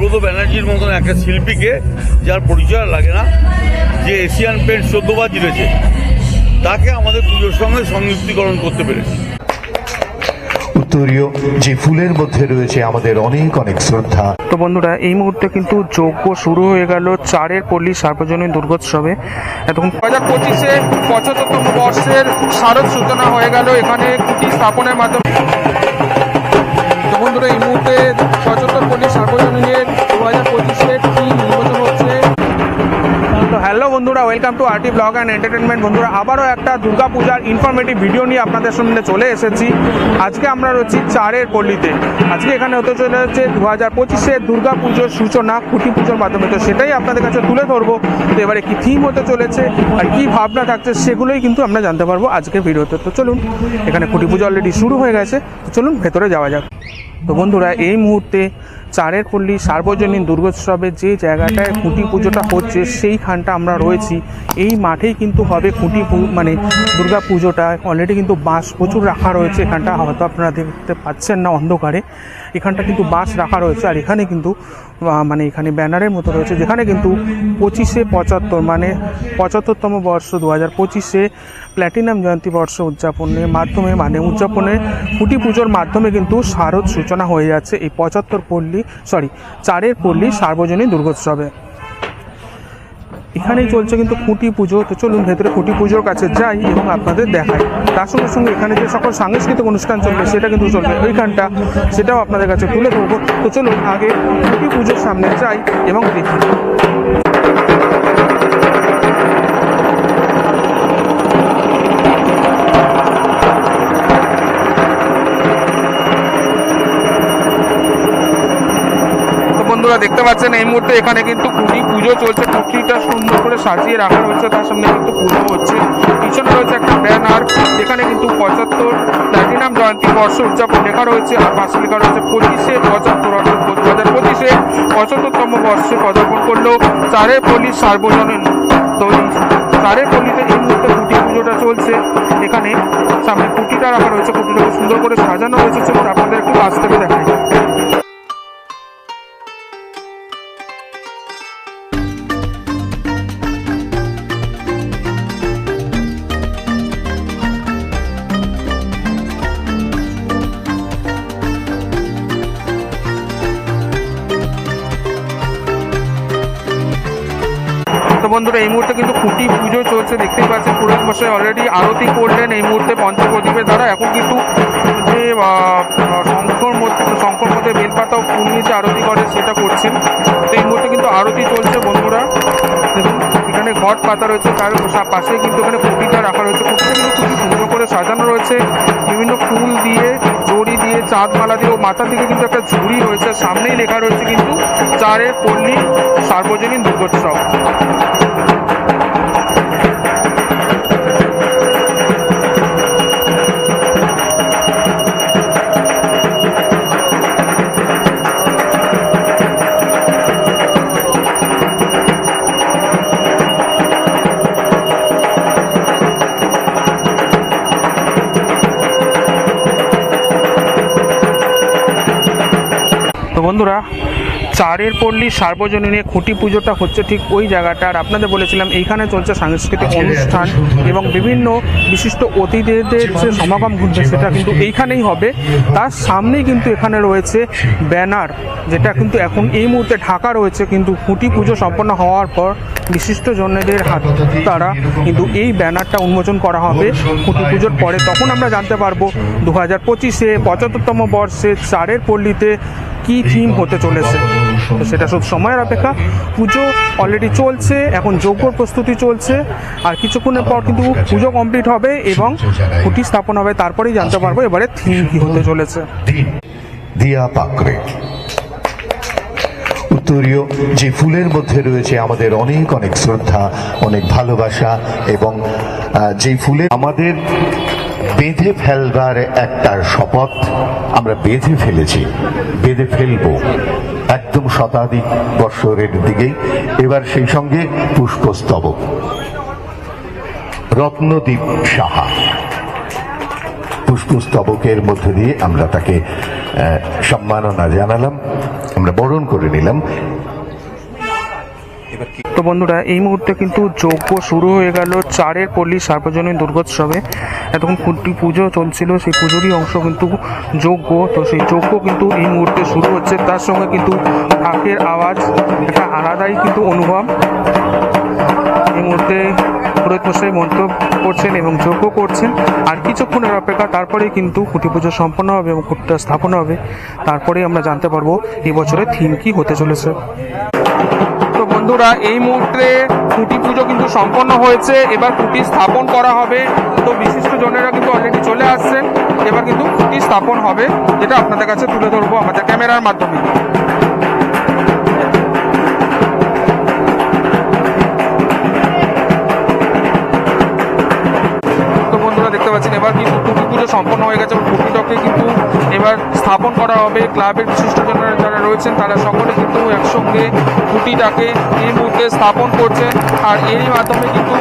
সুব্রত ব্যানার্জির মতন একটা শিল্পীকে যার পরিচয় লাগে না যে এশিয়ান পেন্ট চোদ্দবার জিতেছে তাকে আমাদের পুজোর সঙ্গে সংযুক্তিকরণ করতে পেরেছি। উত্তরীয় যে ফুলের মধ্যে রয়েছে আমাদের অনেক অনেক শ্রদ্ধা। তো বন্ধুরা এই মুহূর্তে কিন্তু যজ্ঞ শুরু হয়ে গেল চারের পল্লী সার্বজনীন দুর্গোৎসবে। এতক্ষণ দু হাজার পঁচিশে পঁচাত্তরতম বর্ষের স্মারক সূচনা হয়ে গেল এখানে কুটি স্থাপনের মাধ্যমে। তো বন্ধুরা এই মুহূর্তে পঁচাত্তর পল্লী সার্বজনীনের দু হচ্ছে? তো হ্যালো বন্ধুরা welcome to RT blog and entertainment বন্ধুরা, আবারও একটা দুর্গা পূজার ইনফরমেটিভ ভিডিও নিয়ে আপনাদের সামনে চলে এসেছি। আজকে আমরা রয়েছি চারের পল্লীতে। আজকে এখানে হতে চলে যাচ্ছে দু হাজার পঁচিশে দুর্গা পুজোর সূচনা, খুঁটি পুজোর মাধ্যমে। তো সেটাই আপনাদের কাছে তুলে ধরবো। তো এবারে কি থিম হতে চলেছে আর কি ভাবনা থাকছে সেগুলোই কিন্তু আমরা জানতে পারব আজকের ভিডিওতে তো। চলুন, এখানে খুঁটি পুজো অলরেডি শুরু হয়ে গেছে। চলুন, ভেতরে যাওয়া যাক। তো বন্ধুরা, এই মুহূর্তে চারের পল্লী সার্বজনীন দুর্গোৎসবে যে জায়গাটায় খুঁটি পুজোটা হচ্ছে, সেইখানটা আমরা রয়েছি। এই মাঠেই কিন্তু হবে খুঁটি মানে দুর্গা পুজোটা। অলরেডি কিন্তু বাঁশ প্রচুর রাখা রয়েছে, এখানটা হয়তো আপনারা দেখতে পাচ্ছেন না অন্ধকারে। এখানটা কিন্তু বাঁশ রাখা রয়েছে, আর এখানে কিন্তু মানে এখানে ব্যানারের মতো রয়েছে, যেখানে কিন্তু পঁচিশে পঁচাত্তর মানে পঁচাত্তরতম বর্ষ দু হাজার পঁচিশে প্ল্যাটিনাম জয়ন্তী বর্ষ উদযাপনের মাধ্যমে মানে উদযাপনের ফুটি পুজোর মাধ্যমে কিন্তু শারদ সূচনা হয়ে যাচ্ছে এই পঁচাত্তর পল্লী সরি চারের পল্লী সার্বজনীন দুর্গোৎসবে। এখানেই চলছে কিন্তু খুঁটি পুজো। তো চলুন, ভেতরে খুঁটি পুজোর কাছে যাই এবং আপনাদের দেখাই। তার সঙ্গে সঙ্গে এখানে যে সকল সাংস্কৃতিক অনুষ্ঠান চলবে, সেটা কিন্তু চলবে ওইখানটা। সেটাও আপনাদের কাছে তুলে ধরবো। তো চলুন, আগে খুঁটি পুজোর সামনে যাই এবং দেখি। দেখতে পাচ্ছেন, এই মুহূর্তে এখানে কিন্তু কুটি পুজো চলছে। কুটিটা সুন্দর করে সাজিয়ে রাখা হচ্ছে, তার সামনে কিন্তু পুজো হচ্ছে। পিছনে রয়েছে একটা ব্যানার, এখানে কিন্তু পঁচাত্তর প্ল্যাটিনাম জয়ন্তী বর্ষ উদযাপন লেখা রয়েছে, আর পাশে লেখা রয়েছে, পঁচিশে পঁচাত্তর অর্থাৎ দু হাজার পঁচিশে পঁচাত্তরতম বর্ষে পদার্পণ করল চারে পল্লী সার্বজনীন তো এই চারের পল্লীতে এই মুহূর্তে কুটি পুজোটা চলছে। এখানে সামনে কুটিটা রাখা রয়েছে কুটিটাকে সুন্দর করে সাজানো হয়েছে। চলুন, আপনাদের একটু কাছ থেকে তো বন্ধুরা, এই মুহূর্তে কিন্তু খুঁটি পুজো চলছে, দেখতেই পাচ্ছেন পুরোহিত মশাই অলরেডি আরতি করলেন, এই মুহূর্তে পঞ্চপ্রদীপের দ্বারা। এখন কিন্তু যে শঙ্কর মধ্যে শঙ্কর মধ্যে বেলপাতা ফুল নিচে আরতি করে, সেটা করছেন। তো এই মুহূর্তে কিন্তু আরতি চলছে বন্ধুরা। এখানে ঘট পাতা রয়েছে, তার পাশে কিন্তু এখানে খুঁটিটা রাখা রয়েছে। খুঁটিটা কিন্তু খুবই সুন্দর করে সাজানো রয়েছে। বিভিন্ন ফুল দিয়ে চাঁদ মালা দিয়ে ও মাথা থেকে কিন্তু একটা ঝুড়ি রয়েছে। সামনেই লেখা রয়েছে কিন্তু, চারের পল্লী সার্বজনীন দুর্গোৎসব। বন্ধুরা চারের পল্লী সার্বজনীনে খুঁটি পুজোটা হচ্ছে ঠিক ওই জায়গাটা। আর আপনাদের বলেছিলাম এইখানে চলছে সাংস্কৃতিক অনুষ্ঠান এবং বিভিন্ন বিশিষ্ট অতিথিদের যে সমাগম ঘটবে সেটা কিন্তু এইখানেই হবে। তার সামনেই কিন্তু এখানে রয়েছে ব্যানার যেটা কিন্তু এখন এই মুহূর্তে ঢাকা রয়েছে কিন্তু খুঁটি পুজো সম্পন্ন হওয়ার পর বিশিষ্ট জনদের হাত তারা কিন্তু এই ব্যানারটা উন্মোচন করা হবে খুঁটি পুজোর পরে। তখন আমরা জানতে পারব দু হাজার পঁচিশে পঁচাত্তরতম বর্ষে চারের পল্লীতে কি থিম হতে চলেছে? তো সেটা সব সময়ের অপেক্ষা। পুজো অলরেডি চলছে এখন যজ্ঞর প্রস্তুতি চলছে আর কিছুক্ষণের পর কিন্তু পুজো কমপ্লিট হবে এবং খুঁটি স্থাপন হবে তারপরেই জানতে পারব এবারে থিম কি হতে চলেছে। দিয়া পাকড়ে। উত্তরীয় যে ফুলের মধ্যে রয়েছে আমাদের অনেক অনেক শ্রদ্ধা অনেক ভালোবাসা এবং আহ, যে ফুলে আমাদের বেঁধে ফেলবার একটা শপথ আমরা বেঁধে ফেলেছি, বেঁধে ফেলব। একদম শতাধিক বৎসরের দিকেই এবার সেই সঙ্গে পুষ্পস্তবক। রত্নদীপ সাহা। পুষ্পস্তবকের মধ্য দিয়ে আমরা তাকে সম্মাননা জানালাম, আমরা বরণ করে নিলাম। তো বন্ধুরা, এই মুহূর্তে কিন্তু যজ্ঞ শুরু হয়ে গেল চারের পল্লী সার্বজনীন দুর্গোৎসবে। এতক্ষণ কুটি পুজো চলছিল, সেই পুজোরই অংশ কিন্তু যজ্ঞ। তো সেই যজ্ঞ কিন্তু এই মুহূর্তে শুরু হচ্ছে। তার সঙ্গে কিন্তু ঢাকের আওয়াজ, একটা আলাদাই কিন্তু অনুভব। এই মুহূর্তে পুরোহিত মশাই করছেন এবং যজ্ঞ করছেন। আর কিছুক্ষণের অপেক্ষা, তারপরেই কিন্তু খুঁটি পুজো সম্পন্ন হবে এবং খুঁটিটা স্থাপন হবে। তারপরেই আমরা জানতে পারব এই বছরের থিম কি হতে চলেছে। বন্ধুরা, এই মুহূর্তে খুঁটি পুজো কিন্তু সম্পন্ন হয়েছে। এবার খুঁটি স্থাপন করা হবে। তো বিশিষ্ট জনেরা কিন্তু অলরেডি চলে আসছেন এবার কিন্তু খুঁটি স্থাপন হবে, যেটা আপনাদের কাছে তুলে ধরবো আমাদের ক্যামেরার মাধ্যমে। দেখতে পাচ্ছেন এবার কিন্তু খুঁটি পুজো সম্পন্ন হয়ে গেছে খুঁটিটাকে কিন্তু এবার স্থাপন করা হবে। ক্লাবের বিশিষ্টজনেরা যারা রয়েছেন, তারা সকলে কিন্তু একসঙ্গে খুঁটিটাকে এই মুহূর্তে স্থাপন করছেন আর এরই মাধ্যমে কিন্তু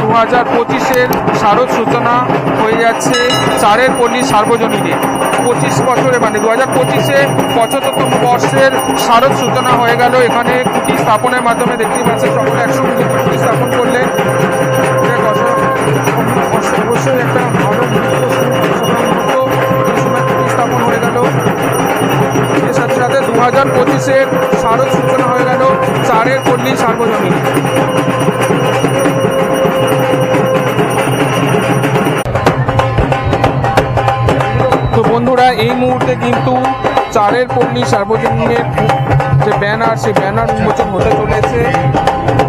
দু হাজার পঁচিশের শারদ সূচনা হয়ে যাচ্ছে চারের পল্লী সার্বজনীনে। পঁচিশ বছরে মানে দু হাজার পঁচিশে পঁচাত্তরতম বর্ষের শারদ সূচনা হয়ে গেল। এখানে খুঁটি স্থাপনের মাধ্যমে দেখতে পাচ্ছেন সকলে একসঙ্গে খুঁটি স্থাপন করলে অবশ্যই একটা হাজার পঁচিশের শারদ সূচনা হয়ে গেল চারের পল্লী সার্বজনীন তো বন্ধুরা, এই মুহূর্তে কিন্তু চারের পল্লী সার্বজনীনের যে ব্যানার, সেই ব্যানার উন্মোচন হতে চলেছে।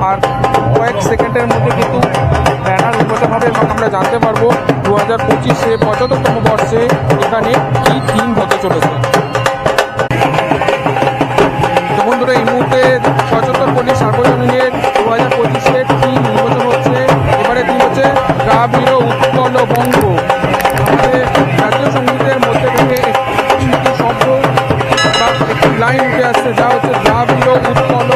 আর কয়েক সেকেন্ডের মধ্যে কিন্তু এবং আমরা জানতে পারব দু হাজার পঁচিশে, পঁচাত্তরতম বর্ষে এখানে কী থিম হতে চলেছে। বন্ধুরা, এই মুহূর্তে পঁচাত্তর পল্লী সার্বজনীনের দু হাজার পঁচিশে থিম উন্মোচন হচ্ছে? এবারে থিম হচ্ছে দ্রাবিড় উৎকল বঙ্গ। জাতীয় সঙ্গীতের মধ্যে থেকে একটি শব্দ লাইন উঠে আসছে, যা হচ্ছে দ্রাবিড় উৎকল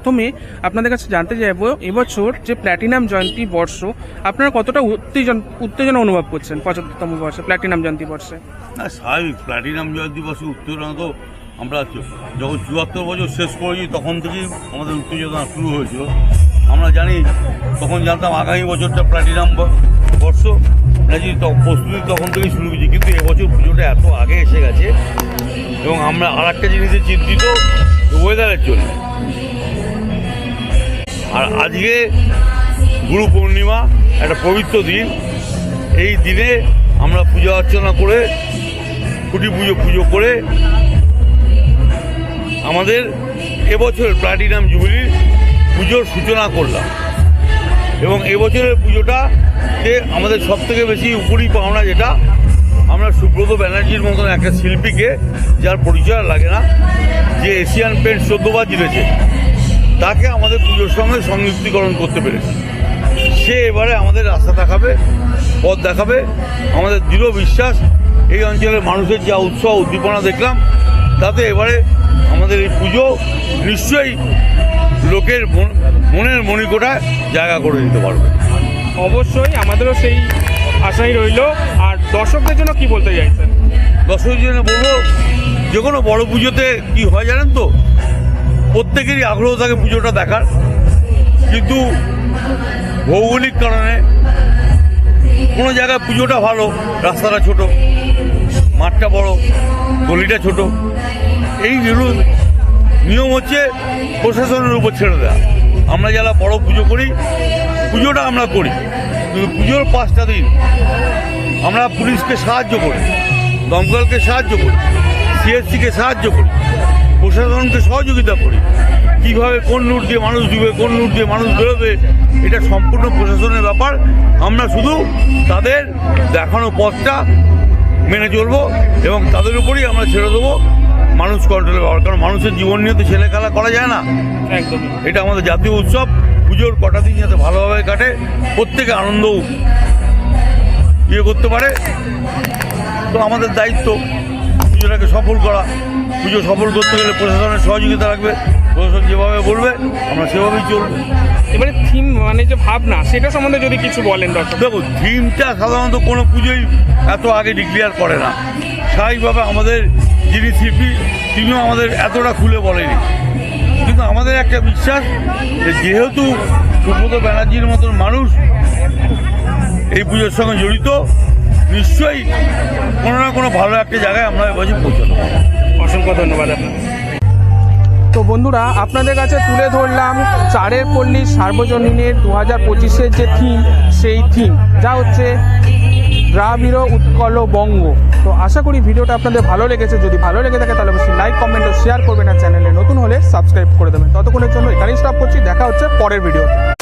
প্রথমে আপনাদের কাছে জানতে চাইব, এবছর যে প্ল্যাটিনাম জয়ন্তী বর্ষ, আপনারা কতটা উত্তেজন, উত্তেজনা অনুভব করছেন পঁচাত্তরতম বর্ষে, প্ল্যাটিনাম জয়ন্তী বর্ষে? স্বাভাবিক, প্ল্যাটিনাম জয়ন্তী দিবসে উত্তেজনা তো আমরা যখন চুয়াত্তর বছর শেষ করেছি, তখন থেকেই আমাদের উত্তেজনা শুরু হয়েছিল। আমরা জানি, তখন জানতাম আগামী বছরটা প্ল্যাটিনাম বর্ষ। প্রস্তুতি তখন থেকেই শুরু হয়েছে কিন্তু এবছর পুজোটা এত আগে এসে গেছে, এবং আমরা আর একটা জিনিসে চিন্তিত ওয়েদারের জন্য। আর আজকে গুরু পূর্ণিমা, একটা পবিত্র দিন। এই দিনে আমরা পূজা অর্চনা করে, খুঁটি পুজো পুজো করে আমাদের এবছর প্লাটিনাম জুবিলির পুজোর সূচনা করলাম। এবং এবছরের পুজোটাতে আমাদের সব থেকে বেশি উপরি পাওনা যেটা, আমরা সুব্রত ব্যানার্জির মতন একটা শিল্পীকে, যার পরিচয় লাগে না, যে এশিয়ান পেন্ট চোদ্দবার জিতেছে। তাকে আমাদের পুজোর সঙ্গে সংযুক্তিকরণ করতে পেরেছি। সে এবারে আমাদের রাস্তা দেখাবে পথ দেখাবে আমাদের দৃঢ় বিশ্বাস। এই অঞ্চলের মানুষের যা উৎসাহ উদ্দীপনা দেখলাম তাতে এবারে আমাদের এই পুজো নিশ্চয়ই লোকের মন- মনের মণিকোটায় জায়গা করে দিতে পারবে। অবশ্যই আমাদেরও সেই আশাই রইল। আর দর্শকদের জন্য কি বলতে চাইছেন? দর্শক জন্য বলব যে কোনো বড় পুজোতে কি হয় জানেন তো? প্রত্যেকেরই আগ্রহ থাকে পুজোটা দেখার। কিন্তু ভৌগোলিক কারণে কোনো জায়গায় পুজোটা ভালো, রাস্তাটা ছোট, মাঠটা বড়, গলিটা ছোট। এই নিয়ম হচ্ছে প্রশাসনের উপর ছেড়ে দেওয়া। আমরা যারা বড় পুজো করি, পুজোটা আমরা করি। কিন্তু পুজোর পাঁচটা দিন আমরা পুলিশকে সাহায্য করি, দমকলকে সাহায্য করি, সিএসসিকে সাহায্য করি। প্রশাসনকে সহযোগিতা করি। কীভাবে কোন রুট দিয়ে মানুষ ঢুকবে কোন রুট দিয়ে মানুষ বেরোবে এটা সম্পূর্ণ প্রশাসনের ব্যাপার। আমরা শুধু তাদের দেখানো পথটা মেনে চলবো এবং তাদের উপরই আমরা ছেড়ে দেবো। মানুষ কন্ট্রোলে পাওয়ার কারণ মানুষের জীবন নিয়ে তো ছেলে খেলা করা যায় না। একদম। এটা আমাদের জাতীয় উৎসব পুজোর কটা দিন যাতে ভালোভাবে কাটে প্রত্যেকে আনন্দ ইয়ে করতে পারে। তো আমাদের দায়িত্ব পুজোটাকে সফল করা। পুজো সফল করতে গেলে প্রশাসনের সহযোগিতা রাখবে প্রশাসন যেভাবে বলবে আমরা সেভাবেই চলবো। এবারে থিম মানে যে ভাবনা সেটা সম্বন্ধে যদি কিছু বলেন দর্শক দেখো থিমটা সাধারণত কোনো পুজোই এত আগে ডিক্লেয়ার করে না। স্বাভাবিকভাবে আমাদের যিনি শিল্পী তিনিও আমাদের এতটা খুলে বলেনি। কিন্তু আমাদের একটা বিশ্বাস যে যেহেতু সুব্রত ব্যানার্জির মতন মানুষ এই পুজোর সঙ্গে জড়িত নিশ্চয়ই কোনো না কোনো ভালো একটা জায়গায় আমরা এবছর পারব। অসংখ্য ধন্যবাদ আপনার তো বন্ধুরা আপনাদের কাছে তুলে ধরলাম চারের পল্লী সার্বজনীনের দু হাজার পঁচিশের যে থিম সেই থিম যা হচ্ছে দ্রাবিড় উৎকল বঙ্গ। তো আশা করি ভিডিওটা আপনাদের ভালো লেগেছে। যদি ভালো লেগে থাকে তাহলে অবশ্যই লাইক কমেন্ট ও শেয়ার করবেন। আর চ্যানেলে নতুন হলে সাবস্ক্রাইব করে দেবেন। ততক্ষণের জন্য এখানেই স্টপ করছি। দেখা হচ্ছে পরের ভিডিওতে